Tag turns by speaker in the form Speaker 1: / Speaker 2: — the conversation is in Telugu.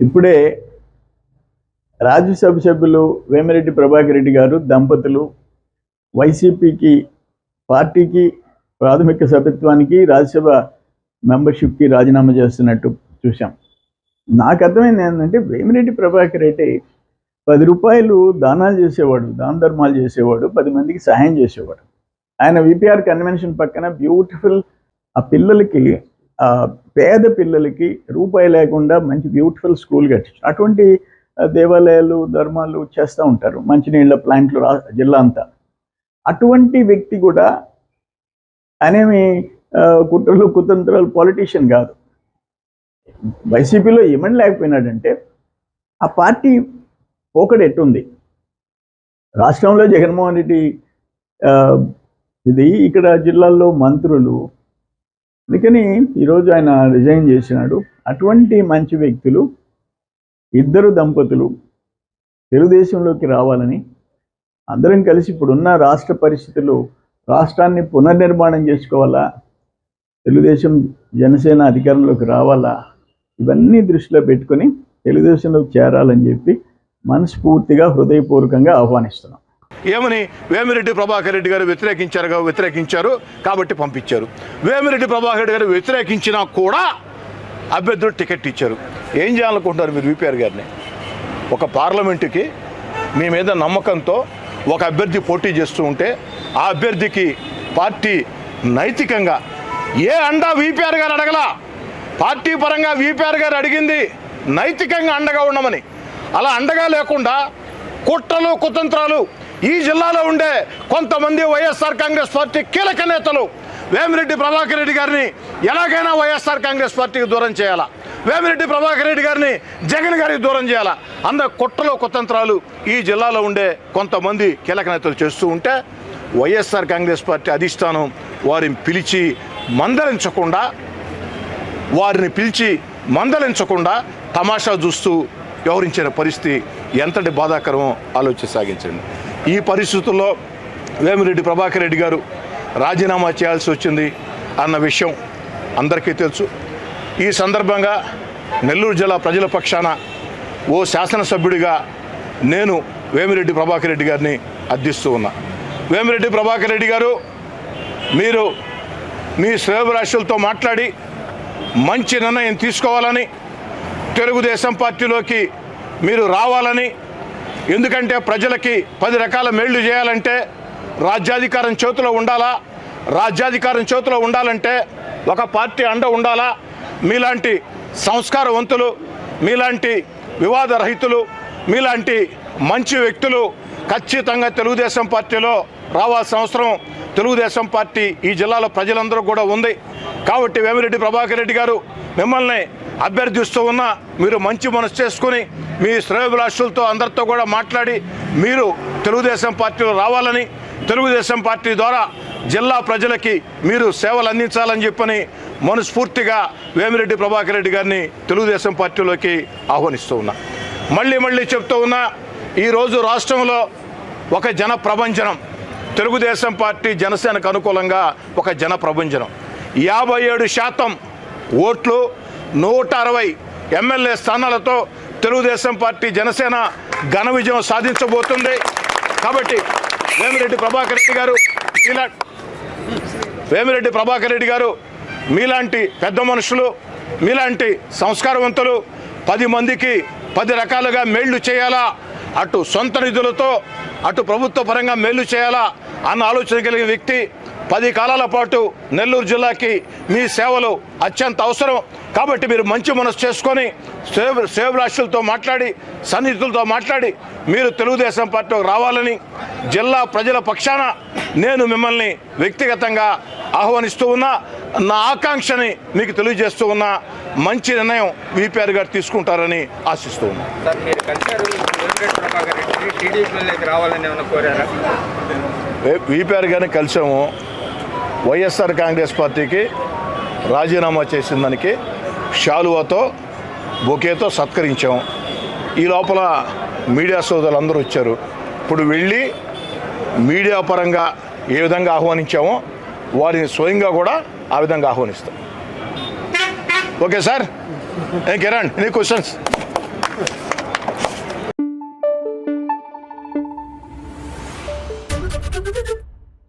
Speaker 1: ఇప్పుడే రాజ్యసభ సభ్యులు వేమిరెడ్డి ప్రభాకర్ రెడ్డి గారు దంపతులు వైసీపీకి పార్టీకి ప్రాథమిక సభ్యత్వానికి రాజ్యసభ మెంబర్షిప్కి రాజీనామా చేస్తున్నట్టు చూసాం నాకు అర్థమైంది ఏంటంటే వేమిరెడ్డి ప్రభాకర్ రెడ్డి పది రూపాయలు దానాలు చేసేవాడు దాన ధర్మాలు చేసేవాడు పది మందికి సహాయం చేసేవాడు. ఆయన విపిఆర్ కన్వెన్షన్ పక్కన బ్యూటిఫుల్ ఆ పిల్లలకి పేద పిల్లలకి రూపాయి లేకుండా మంచి బ్యూటిఫుల్ స్కూల్ కట్టించారు అటువంటి దేవాలయాలు ధర్మాలు చేస్తూ ఉంటారు. మంచినీళ్ళ ప్లాంట్లు రా జిల్లా అంతా. అటువంటి వ్యక్తి కూడా అనేమి కుట్రలు కుతంత్రాలు పాలిటీషియన్ కాదు. వైసీపీలో ఏమని లేకపోయినాడంటే ఆ పార్టీ పోకడ ఎట్టుంది రాష్ట్రంలో జగన్మోహన్ రెడ్డి ఆ, ఇది ఇక్కడ జిల్లాల్లో మంత్రులు అందుకని ఈరోజు ఆయన రిజైన్ చేసినాడు. అటువంటి మంచి వ్యక్తులు ఇద్దరు దంపతులు తెలుగుదేశంలోకి రావాలని అందరం కలిసి ఇప్పుడున్న రాష్ట్ర పరిస్థితులు రాష్ట్రాన్ని పునర్నిర్మాణం చేసుకోవాలా తెలుగుదేశం జనసేన అధికారంలోకి రావాలా ఇవన్నీ దృష్టిలో పెట్టుకొని తెలుగుదేశంలోకి చేరాలని చెప్పి మనస్ఫూర్తిగా హృదయపూర్వకంగా ఆహ్వానిస్తున్నాం.
Speaker 2: ఏమని? వేమిరెడ్డి ప్రభాకర్ రెడ్డి గారు వ్యతిరేకించారు వ్యతిరేకించారు కాబట్టి పంపించారు. వేమిరెడ్డి ప్రభాకర్ రెడ్డి గారు వ్యతిరేకించినా కూడా అభ్యర్థులు టికెట్ ఇచ్చారు. ఏం చేయాలనుకుంటున్నారు మీరు విపిఆర్ గారిని? ఒక పార్లమెంటుకి మీ మీద నమ్మకంతో ఒక అభ్యర్థి పోటీ చేస్తూ ఉంటే ఆ అభ్యర్థికి పార్టీ నైతికంగా ఏ అండా విపిఆర్ గారు అడగలా? పార్టీ పరంగా విపిఆర్ గారు అడిగింది నైతికంగా అండగా ఉండమని. అలా అండగా లేకుండా కుట్రలు కుతంత్రాలు ఈ జిల్లాలో ఉండే కొంతమంది వైఎస్ఆర్ కాంగ్రెస్ పార్టీ కీలక నేతలు వేమిరెడ్డి ప్రభాకర్ రెడ్డి గారిని ఎలాగైనా వైఎస్ఆర్ కాంగ్రెస్ పార్టీకి దూరం చేయాలా? వేమిరెడ్డి ప్రభాకర్ రెడ్డి గారిని జగన్ గారికి దూరం చేయాలా? అంద కుట్రలో కుతంత్రాలు ఈ జిల్లాలో ఉండే కొంతమంది కీలక నేతలు చేస్తూ ఉంటే వైఎస్ఆర్ కాంగ్రెస్ పార్టీ అధిష్టానం వారిని పిలిచి మందలించకుండా వారిని పిలిచి మందలించకుండా తమాషా చూస్తూ వ్యవహరించిన పరిస్థితి ఎంతటి బాధాకరమో ఆలోచన సాగించండి. ఈ పరిస్థితుల్లో వేమిరెడ్డి ప్రభాకర్ రెడ్డి గారు రాజీనామా చేయాల్సి వచ్చింది అన్న విషయం అందరికీ తెలుసు. ఈ సందర్భంగా నెల్లూరు జిల్లా ప్రజల పక్షాన ఓ శాసనసభ్యుడిగా నేను వేమిరెడ్డి ప్రభాకర్ రెడ్డి గారిని అర్థిస్తూ ఉన్నా. వేమిరెడ్డి ప్రభాకర్ రెడ్డి గారు మీరు మీ శ్రేభరాశులతో మాట్లాడి మంచి నిర్ణయం తీసుకోవాలని తెలుగుదేశం పార్టీలోకి మీరు రావాలని ఎందుకంటే ప్రజలకి పది రకాల మేళ్ళు చేయాలంటే రాజ్యాధికారం చేతిలో ఉండాలా? రాజ్యాధికారం చేతిలో ఉండాలంటే ఒక పార్టీ అండ ఉండాలా? మీలాంటి సంస్కారవంతులు మీలాంటి వివాద రహితులు మీలాంటి మంచి వ్యక్తులు ఖచ్చితంగా తెలుగుదేశం పార్టీలో రావాల్సిన అవసరం తెలుగుదేశం పార్టీ ఈ జిల్లాలో ప్రజలందరూ కూడా ఉంది. కాబట్టి వేమిరెడ్డి ప్రభాకర్ రెడ్డి గారు మిమ్మల్ని అభ్యర్థిస్తూ ఉన్నా మీరు మంచి మనసు చేసుకుని మీ శ్రేయభిలాషులతో అందరితో కూడా మాట్లాడి మీరు తెలుగుదేశం పార్టీలో రావాలని తెలుగుదేశం పార్టీ ద్వారా జిల్లా ప్రజలకి మీరు సేవలు అందించాలని చెప్పని మనస్ఫూర్తిగా వేమిరెడ్డి ప్రభాకర్ రెడ్డి గారిని తెలుగుదేశం పార్టీలోకి ఆహ్వానిస్తూ ఉన్నా. మళ్ళీ మళ్ళీ చెప్తూ ఉన్నా ఈరోజు రాష్ట్రంలో ఒక జన ప్రభంజనం తెలుగుదేశం పార్టీ జనసేనకు అనుకూలంగా ఒక జన ప్రభంజనం. యాభై ఏడు శాతం ఓట్లు నూట అరవై ఎమ్మెల్యే స్థానాలతో తెలుగుదేశం పార్టీ జనసేన ఘన విజయం సాధించబోతుంది. కాబట్టి వేమిరెడ్డి ప్రభాకర్ రెడ్డి గారు మీలా వేమిరెడ్డి ప్రభాకర్ రెడ్డి గారు మీలాంటి పెద్ద మనుషులు మీలాంటి సంస్కారవంతులు పది మందికి పది రకాలుగా మేళ్ళు చేయాలా అటు సొంత నిధులతో అటు ప్రభుత్వ పరంగా మేలు చేయాలా అన్న ఆలోచన కలిగిన వ్యక్తి పది కాలాల పాటు నెల్లూరు జిల్లాకి మీ సేవలు అత్యంత అవసరం. కాబట్టి మీరు మంచి మనసు చేసుకొని సేవ సేవరాశులతో మాట్లాడి సన్నిహితులతో మాట్లాడి మీరు తెలుగుదేశం పార్టీకి రావాలని జిల్లా ప్రజల పక్షాన నేను మిమ్మల్ని వ్యక్తిగతంగా ఆహ్వానిస్తూ ఉన్నా. నా ఆకాంక్షని మీకు తెలియజేస్తూ ఉన్నా. మంచి నిర్ణయం విపిఆర్ గారు తీసుకుంటారని ఆశిస్తూ ఉన్నా.
Speaker 3: రావాలని
Speaker 2: విపిఆర్ గారిని కలిసాము వైఎస్ఆర్ కాంగ్రెస్ పార్టీకి రాజీనామా చేసిన దానికి షాలువాతో బొకేతో సత్కరించాం. ఈ లోపల మీడియా సోదరులు అందరూ వచ్చారు. ఇప్పుడు వెళ్ళి మీడియా పరంగా ఏ విధంగా ఆహ్వానించామో వారిని స్వయంగా కూడా ఆ విధంగా ఆహ్వానిస్తాం. Okay sir? Kiran any questions